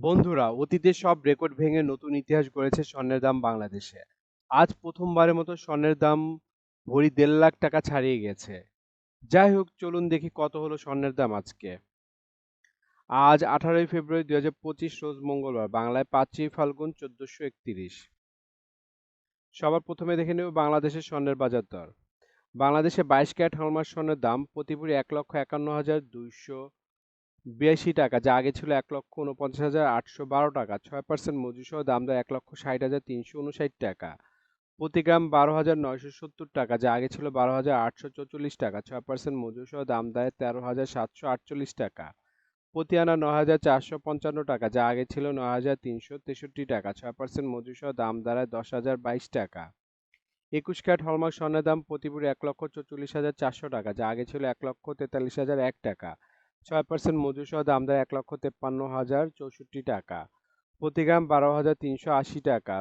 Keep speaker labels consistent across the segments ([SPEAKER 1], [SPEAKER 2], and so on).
[SPEAKER 1] বন্ধুরা অতীতের সব রেকর্ড ভেঙে নতুন ইতিহাস গড়েছে স্বর্ণের দাম বাংলাদেশে। আজ প্রথমবারের মতো স্বর্ণের দাম ভরি দেড় লাখ টাকা ছাড়িয়ে গেছে। যাই হোক, চলুন দেখি কত হলো স্বর্ণের দাম আজকে। আজ আঠারোই ফেব্রুয়ারি দুই হাজার পঁচিশ রোজ মঙ্গলবার, বাংলায় পাঁচই ফাল্গুন চোদ্দশো একত্রিশ। সবার প্রথমে দেখে নেব বাংলাদেশের স্বর্ণের বাজার দর। বাংলাদেশে বাইশ ক্যারেট হলমার্ক স্বর্ণের দাম প্রতি ভরি এক লক্ষ একান্ন হাজার দুইশো বিরাশি টাকা, যা আগে ছিল এক লক্ষ উনপঞ্চাশ হাজার আটশো বারো টাকা, ছয় পার্সেন্ট মজুসহ দাম দেয় এক লক্ষ ষাট হাজার তিনশো উনষাট টাকা। প্রতি গ্রাম বারো হাজার নয়শো সত্তর টাকা, যা আগে ছিল বারো হাজার আটশো চৌচল্লিশ টাকা, ছয় পার্সেন্ট মজুসহ দাম দেয় তেরো হাজার সাতশো আটচল্লিশ টাকা। প্রতি আনা নয় হাজার চারশো পঞ্চান্ন টাকা, যা আগে ছিল নয় হাজার তিনশো তেষট্টি টাকা, ছয় পার্সেন্ট মজুসহ দাম দাঁড়ায় দশ হাজার বাইশ টাকা। একুশ ক্যারেট হলমার্ক স্বর্ণের দাম প্রতি এক লক্ষ চৌচল্লিশ হাজার চারশো টাকা, যা আগে ছিল এক লক্ষ তেতাল্লিশ হাজার এক টাকা। ছয় পার্সেন্ট মজুসহ দাম দেয় এক লক্ষ তেপ্পান্ন হাজার চৌষট্টি টাকা। প্রতি গ্রাম বারো হাজার তিনশো আশি টাকা।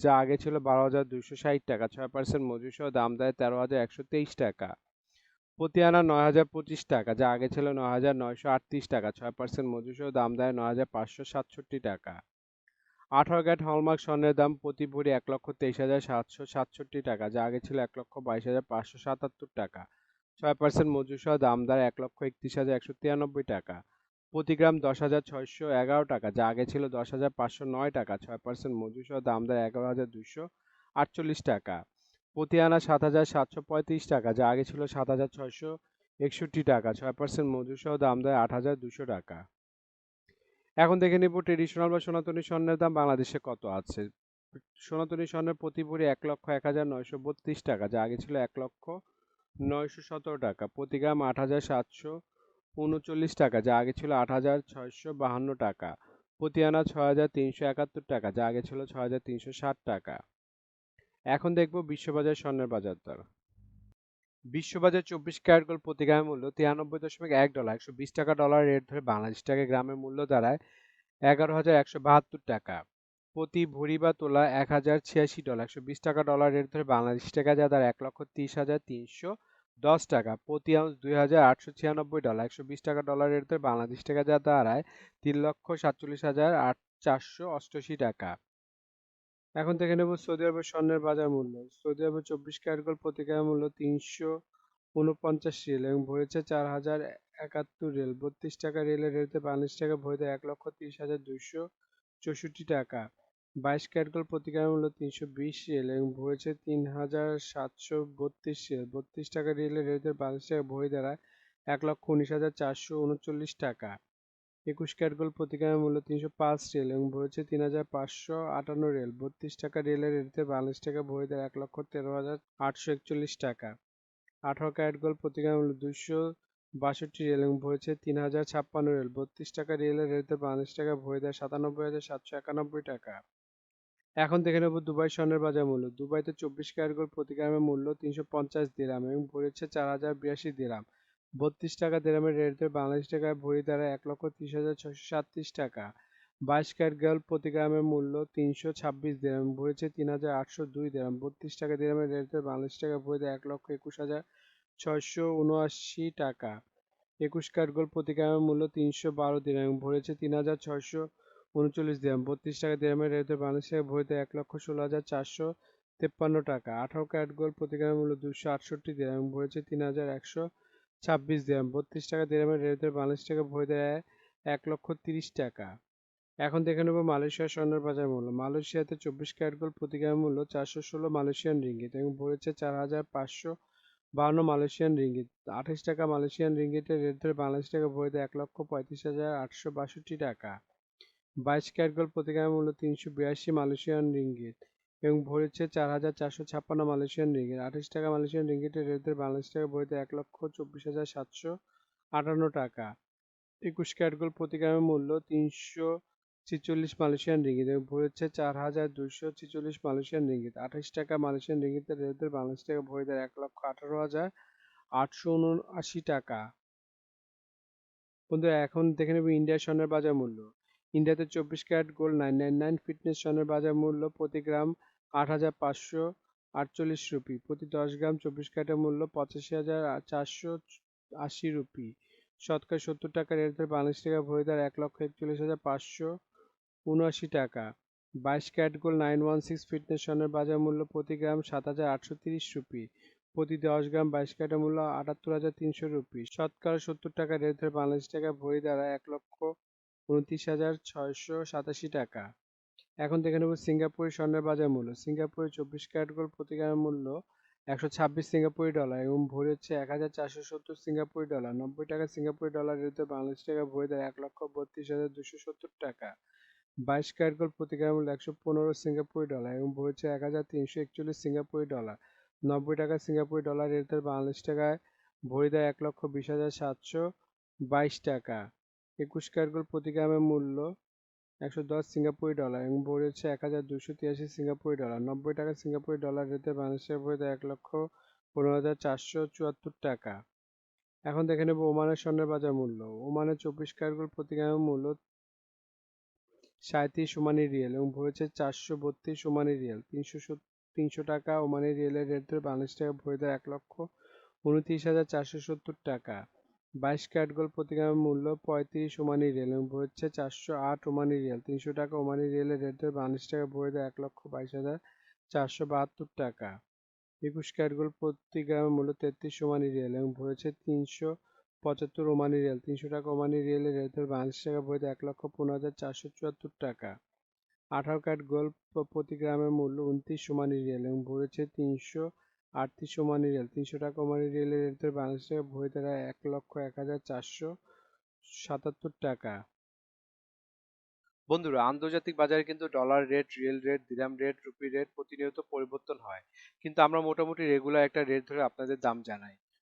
[SPEAKER 1] যা আগে ছিল বারো হাজার দুইশো ষাট টাকা। ছয় পার্সেন্ট মজুসহ দাম দেয় তেরো হাজার একশো তেইশ টাকা। প্রতি আনা নয় হাজার পঁচিশ টাকা। যা আগে ছিল নয় হাজার নয়শো আটত্রিশ টাকা। ছয় পার্সেন্ট মজুসহ দাম দেয় নয় হাজার পাঁচশো সাতষট্টি টাকা। আঠারো গ্যাট হলমার্ক স্বর্ণের দাম প্রতি ভরি এক লক্ষ তেইশ হাজার সাতশো সাতষট্টি টাকা। যা আগে ছিল এক লক্ষ বাইশ হাজার পাঁচশো সাতাত্তর টাকা। ছয় পার্সেন্ট মজুসহ দাম দাঁড়ায় এক লক্ষ একত্রিশ হাজার একশো তিরানব্বই টাকা। প্রতি গ্রাম দশ হাজার ছয়শো এগারো টাকা, যা আগে ছিল দশ হাজার পাঁচশো নয় টাকা, ছয় পার্সেন্ট মজুসহ দাম দাঁড়ায় এগারো হাজার দুশো আটচল্লিশ টাকা। প্রতি আনা সাত হাজার সাতশো পঁয়ত্রিশ টাকা, যা আগে ছিল সাত হাজার ছয়শো একষট্টি টাকা, ছয় পার্সেন্ট মজুসহ দাম দেয় আট হাজার দুশো টাকা। এখন দেখে নিব ট্রেডিশনাল বা সনাতনী স্বর্ণের দাম বাংলাদেশে কত আছে। সনাতনী স্বর্ণের প্রতি ভরি এক লক্ষ এক হাজার নয়শো বত্রিশ টাকা, যা আগে ছিল এক লক্ষ নয়শো সতেরো টাকা। প্রতি গ্রাম আট হাজার সাতশো উনচল্লিশ টাকা, যা আগে ছিল আট হাজার ছয়শো বাহান্ন টাকা। প্রতি আনা ছয় হাজার তিনশো একাত্তর টাকা, যা আগে ছিল ছয় হাজার তিনশো ষাট টাকা। এখন দেখব বিশ্ববাজার স্বর্ণের বাজার দর। বিশ্ববাজার চব্বিশ ক্যারেট গোল্ড প্রতি গ্রামের মূল্য তিরানব্বই দশমিক এক ডলার, একশো বিশ টাকা ডলার রেট ধরে বাংলাদেশ টাকা গ্রামের মূল্য দাঁড়ায় এগারো হাজার একশো বাহাত্তর টাকা। প্রতি ভরি বা তোলা এক হাজার ছিয়াশি ডলার, একশো বিশ টাকা ডলার রেট ধরে বাংলাদেশ টাকা যা দাঁড়ায় এক লক্ষ তিরিশ হাজার তিনশো দশ টাকা, প্রতি আউন্স দুই হাজার আটশো ছিয়ানব্বই ডলার, একশো বিশ টাকা ডলার রেট ধরে বাংলাদেশ টাকা যা দাঁড়ায় তিন লক্ষ সাতচল্লিশ হাজার আট চারশো অষ্টআশি টাকা। এখন থেকে নেব সৌদি আরবের স্বর্ণের বাজার মূল্য। সৌদি আরবের চব্বিশ ক্যারেট গোল্ড প্রতি গ্রাম মূল্য তিনশো উনপঞ্চাশ রিয়েল এবং ভরেছে চার হাজার একাত্তর রিয়েল। বত্রিশ টাকা রিয়েলের রেটে বাংলাদেশ টাকা ভরে এক লক্ষ তিরিশ হাজার দুইশো চৌষট্টি টাকা। বাইশ ক্যারেট গোল্ড প্রতি মূল্য তিনশো বিশ রিয়েল এবং ভরেছে তিন হাজার সাতশো বত্রিশ রিয়েল। বত্রিশ টাকা রিয়েলের রেটে বাংলাদেশ টাকা ভরে দাঁড়ায় এক লক্ষ উনিশ হাজার চারশো উনচল্লিশ টাকা। একুশ ক্যারেট গোল্ড প্রতি মূল্য তিনশো পাঁচ রিয়েল এবং ভরেছে তিন হাজার পাঁচশো আটান্ন রিয়েল। বত্রিশ টাকা রিয়েলের রেটে বাংলাদেশ টাকা ভরে দেয় এক লক্ষ তেরো হাজার আটশো একচল্লিশ টাকা। আঠারো ক্যারেট গোল্ড প্রতি দুইশো বাষট্টি রেল এবং ভরেছে তিন হাজার ছাপ্পান্ন রেল। বত্রিশ টাকা রিয়েলের রেটে বাংলাদেশ টাকা ভরে দেয় সাতানব্বই হাজার সাতশো একানব্বই টাকা। এখন দেখে নেব দুবাই স্বর্ণের বাজার মূল্য। দুবাইতে চব্বিশ ক্যারেট গোল্ড প্রতি গ্রামের মূল্য তিনশো পঞ্চাশ দিরাম এবং ভরেছে চার হাজার বিরাশি দিরাম। বত্রিশ টাকা দিরামের রেটে বাংলাদেশ টাকায় ভরি দাঁড়ায় এক লক্ষ ত্রিশ হাজার ছশো সাতত্রিশ টাকা। বাইশ ক্যারেট গোল্ড প্রতি গ্রামের মূল্য তিনশো ছাব্বিশ দিরাম ভরেছে তিন হাজার আটশো দুই দিরাম। বত্রিশ টাকা দিরামের রেটে বাংলাদেশ টাকা ভরে দেয় এক লক্ষ একুশ হাজার ছয়শো উনআশি টাকা। একুশ গোল্ড প্রতি গ্রামের মূল্য তিনশো বারো এবং ভরেছে তিন হাজার ছয়শো উনচল্লিশ দিরাম বত্রিশ টাকা দিরামের রেটে বাংলাদেশ টাকা ভরে দেয় এক লক্ষ ষোলো হাজার চারশো তেপ্পান্ন টাকা। আঠারো ক্যারেট গোল্ড প্রতি গ্রামের মূল্য দুশো আটষট্টি এবং ভরেছে তিন হাজার একশো ছাব্বিশ দিরাম বত্রিশ টাকা দিরামের রেটে বাংলাদেশ টাকা ভরে দেয় এক লক্ষ তিরিশ টাকা। এখন দেখে নেব মালয়েশিয়ার স্বর্ণের বাজার মূল্য। মালয়েশিয়াতে চব্বিশ ক্যারেট গোল্ড প্রতি গ্রামের মূল্য চারশো ষোলো মালয়েশিয়ান রিঙ্গিত এবং ভরেছে চার হাজার পাঁচশো বাহান্ন মালয়েশিয়ান রিঙ্গিত। আঠাশ টাকা মালয়েশিয়ান রিঙ্গিতের রেট ধরে বাংলাদেশ টাকা ভরে দেয় এক লক্ষ পঁয়ত্রিশ হাজার আটশো বাষট্টি টাকা। বাইশ ক্যারেট গোল্ড প্রতি মূল্য তিনশো বিরাশি মালয়েশিয়ান রিঙ্গিত এবং ভরেছে চার হাজার চারশো ছাপ্পান্ন মালয়েশিয়ান রিঙ্গিত। আঠাশ টাকা মালয়েশিয়ান রিঙ্গিতের রেট ধরে বাংলাদেশ টাকা ভরে দেয় এক লক্ষ চব্বিশ হাজার সাতশো আটান্ন টাকা। একুশ ক্যারেট গোল্ড প্রতি মূল্য তিনশো ছিচল্লিশ মালয়েশিয়ান রিঙ্গিত এবং হচ্ছে চার হাজার দুইশো ছিচল্লিশ মালয়েশিয়ান রিঙ্গিত। আঠাশ টাকা মালয়েশিয়ান রিঙ্গিতের রেট ধরে বাংলাদেশ টাকা ভরে দেয় এক লক্ষ আঠারো হাজার আটশো উনআশি টাকা। বন্ধুরা, এখন দেখে নেব ইন্ডিয়ার স্বর্ণের বাজার মূল্য। ইন্ডিয়াতে চব্বিশ carat gold nine nine nine, fitness স্বর্ণের বাজার মূল্য প্রতি গ্রাম আট হাজার পাঁচশো আটচল্লিশ রুপি, প্রতি দশ গ্রাম চব্বিশ ক্যারেটের মূল্য পঁচাশি হাজার চারশো আশি রুপি। শতকরা সত্তর টাকা রেট ধরে বাংলাদেশ টাকা ভরে দেয় এক লক্ষ একচল্লিশ হাজার পাঁচশো উনআশি টাকা। বাইশ carat gold nine one six fitness স্বর্ণের বাজার মূল্য প্রতি গ্রাম সাত হাজার আটশো তিরিশ রুপি। প্রতি দশ গ্রাম বাইশ ক্যারেটের মূল্য আটাত্তর হাজার তিনশো রুপি। শতকরা সত্তর টাকা রেট ধরে বাংলাদেশ টাকা ভরি দ্বারা এক লক্ষ উনত্রিশ হাজার ছয়শো সাতাশি টাকা। এখন দেখে নেব সিঙ্গাপুরি স্বর্ণের বাজার মূল্য। সিঙ্গাপুরে চব্বিশ ক্যারেট গোল্ড প্রতি গ্রামের মূল্য একশো ছাব্বিশ সিঙ্গাপুরি ডলার এবং ভরি হচ্ছে এক হাজার চারশো সত্তর সিঙ্গাপুরি ডলার। নব্বই টাকা সিঙ্গাপুরি ডলার রেটে বাংলাদেশ টাকা ভরি দ্বারা এক লক্ষ বত্রিশ হাজার দুশো সত্তর টাকা। বাইশ ক্যারেট গোল্ড প্রতি গ্রাম মূল্য একশো পনেরো সিঙ্গাপুরি ডলার এবং হচ্ছে এক হাজার তিনশো একচল্লিশ সিঙ্গাপুরি ডলার। নব্বই টাকা সিঙ্গাপুরি ডলার এর রেটে বাংলাদেশ টাকায় ভরি দেয় এক লক্ষ বিশ হাজার সাতশো বাইশ টাকা। একুশ ক্যারেট গোল্ড প্রতি গ্রামের মূল্য একশো দশ সিঙ্গাপুরি ডলার এবং ভরি হচ্ছে এক হাজার দুশো তিরাশি সিঙ্গাপুরি ডলার। নব্বই টাকা সিঙ্গাপুরি ডলার রেটে বাংলাদেশের ভরি দেয় এক লক্ষ পনেরো হাজার চারশো চুয়াত্তর টাকা। এখন দেখে নেব ওমানের স্বর্ণের বাজার মূল্য। ওমানের চব্বিশ ক্যারেট গোল্ড প্রতি গ্রামের মূল্য সাঁত্রিশ ওমানি রিয়েল এবং ভরি হচ্ছে চারশো বত্রিশ ওমানি রিয়েল। তিনশো তিনশো টাকা ওমানি রিয়েলের রেট ধরে বাংলাদেশ টাকা ভরি দেয় এক লক্ষ উনত্রিশ হাজার চারশো সত্তর টাকা। বাইশ ক্যারেট গোল্ড প্রতি গ্রামের মূল্য পঁয়ত্রিশ ওমানি রিয়েল এবং ভরি হচ্ছে চারশো আট ওমানি রিয়েল। তিনশো টাকা ওমানি রিয়েলের রেট ধরে বাংলাদেশ টাকা ভরি দেয় এক লক্ষ বাইশ হাজার চারশো বাহাত্তর টাকা। একুশ ক্যারেট গোল্ড প্রতি গ্রামের মূল্য তেত্রিশ ওমানি রিয়েল এবং ভরেছে তিনশো পঁচাত্তর ওমানি রিয়েল, তিনশো টাকা ওমানি রিয়েলের রেট ধরে বাংলাদেশ টাকা ভরি এক লক্ষ পনেরো হাজার চারশো চুয়াত্তর টাকা। আঠারো ক্যারেট গোল্ড প্রতি গ্রামের মূল্য উনত্রিশ ওমানি রিয়েল এবং ভরি হচ্ছে তিনশো আটত্রিশ ওমানি রিয়েল। তিনশো টাকা ওমানি রিয়েলের রেট ধরে বাংলাদেশ টাকা দ্বারা এক লক্ষ এক হাজার চারশো সাতাত্তর টাকা। বন্ধুরা, আন্তর্জাতিক বাজারে কিন্তু dollar rate riyal rate dirham rate rupee rate প্রতিনিয়ত পরিবর্তন হয়। কিন্তু আমরা মোটামুটি রেগুলার একটা রেট ধরে আপনাদের দাম জানাই।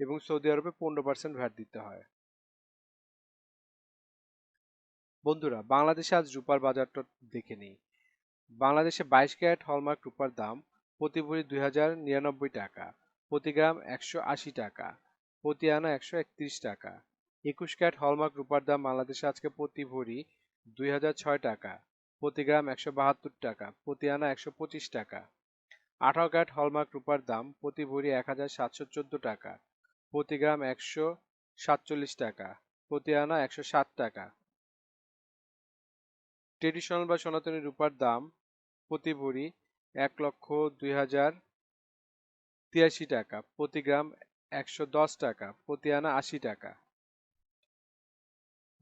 [SPEAKER 1] এবং সৌদি আরবে পনেরো পার্সেন্ট ভ্যাট দিতে হয়। বন্ধুরা, বাংলাদেশে আজ রূপার বাজারটা দেখে নিই। বাংলাদেশে বাইশ ক্যারেট হলমার্ক রূপার দাম প্রতি ভরি দুই হাজার নিরানব্বই টাকা, প্রতি গ্রাম একশো আশি টাকা, প্রতি আনা একশো একত্রিশ টাকা। একুশ ক্যারেট হলমার্ক রূপার দাম বাংলাদেশে আজকে প্রতি ভরি দুই হাজার ছয় টাকা, প্রতি গ্রাম একশো বাহাত্তর টাকা, প্রতি আনা একশো পঁচিশ টাকা। আঠারো ক্যারেট হলমার্ক রূপার দাম প্রতি ভরি এক হাজার সাতশো চোদ্দ টাকা প্রতি গ্রাম একশো সাতচল্লিশ টাকা, প্রতি আনা একশো ষাট টাকা। ট্রেডিশনাল বা সনাতনী রূপার দাম প্রতি ভরি এক লক্ষ দুই হাজার তিরাশি টাকা, প্রতি গ্রাম একশো দশ টাকা, প্রতি আনা আশি টাকা।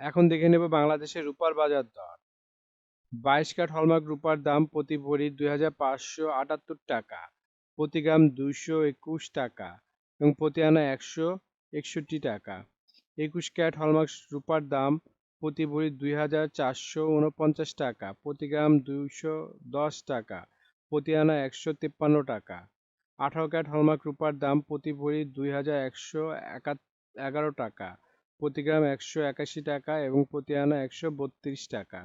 [SPEAKER 1] এখন দেখে নেব বাংলাদেশের রূপার বাজার দর। বাইশ কাঠ হলমার্ক রূপার দাম প্রতি ভরি দুই হাজার পাঁচশো আটাত্তর টাকা, প্রতি গ্রাম দুইশো একুশ টাকা এবং প্রতি আনা একশো একষট্টি টাকা। একুশ ক্যারেট হলমার্ক রূপার দাম প্রতি ভরি দুই হাজার চারশো উনপঞ্চাশ টাকা, প্রতি গ্রাম দুইশো দশ টাকা, প্রতি আনা একশো তিপ্পান্ন টাকা। আঠারো ক্যারেট হলমার্ক রূপার দাম প্রতি ভরি দুই হাজার একশো এগারো টাকা। প্রতি গ্রাম একশো একাশি টাকা এবং প্রতি আনা একশো বত্রিশ টাকা।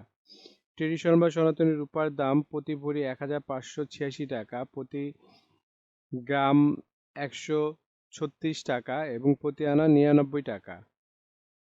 [SPEAKER 1] ট্রেডিশনাল বা সনাতনী রূপার দাম প্রতি ভরি এক হাজার পাঁচশো ছিয়াশি টাকা, প্রতি গ্রাম একশো ছত্রিশ টাকা এবং প্রতি আনা নিরানব্বই টাকা।